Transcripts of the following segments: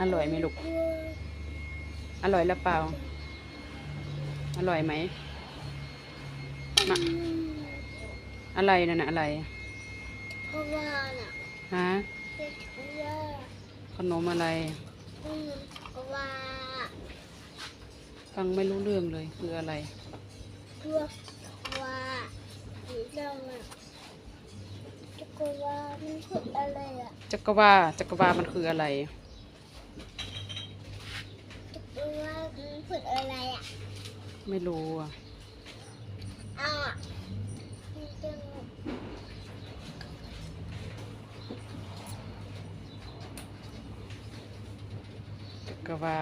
อร่อยไหมลูก อร่อยหรือเปล่า อร่อยไหมมาอะไรนั่นน่ะอะไรเพราะว่าน่ะฮะเป็นเพราะว่าขนมอะไรอืมเพราะว่าฟังไม่รู้เรื่องเลยคืออะไรเพราะว่าสีดำอะจะกว่ามันคืออะไรอะจักรวาจักรวามันคืออะไร จะกว่ามันคืออะไรอะ ไม่รู้อะอ้าวมันจะจักรวา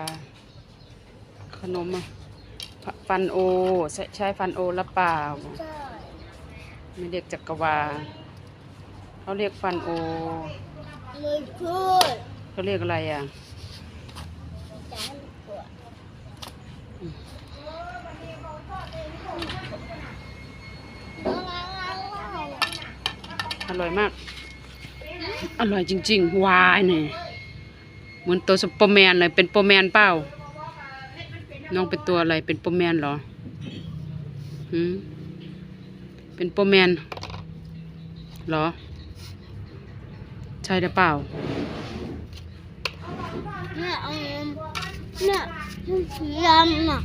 ขนมอะฟฟันโอใช้ใช้ฟันโอหรือเปล่าใช่ไม่เรียกจักรวาเขาเรียกฟันโอไม่พูดเขาเรียกอะไรอะจะให้มันปวด อร่อยมาก อร่อยจริงๆ วายเนี่ยเหมือนตัวซุปอร์แมนเลยเป็นโปรแมนเปล่า น้องเป็นตัวอะไร เป็นโปรแมนเหรอหืมเป็นโปรแมนเหรอ ใช่หรือเปล่าเนี่ยเอาเนี่ยสีดำน่ะ